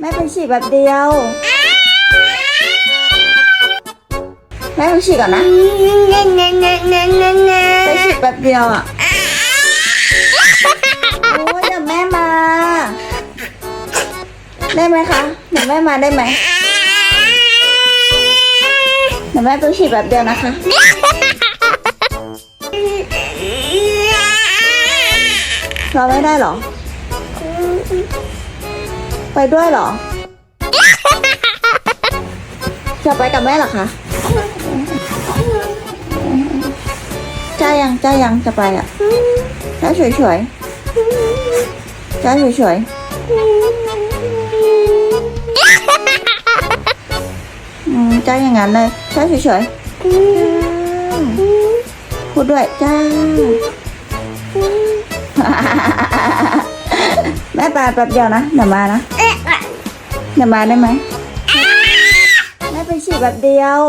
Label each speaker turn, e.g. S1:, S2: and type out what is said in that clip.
S1: แม่ไปฉี่แบบเดียว แม่ไปฉี่ก่อนนะไปฉีดแป๊บเดียวอะ โอ้ยเดี๋ยวแม่มา ได้ไหมคะเดี๋ยวแม่มาได้ไหมเดี๋ยวแม่ไปฉีดแบบเดียวนะคะ รอไม่ได้หรอ ไปด้วยเหรอ จะไปกับแม่เหรอคะจ้ายังจ้ายังจะไปอะจ้าเฉยเฉยจ้าเฉยเฉยจ้าอย่างนั้นเลยจ้าเฉยเฉยพูดด้วยจ้า แม่ไปแป๊บเดียวนะเดี๋ยวมานะเดี๋ยวมาได้ไหมแม่ไปฉีดแบบเดียว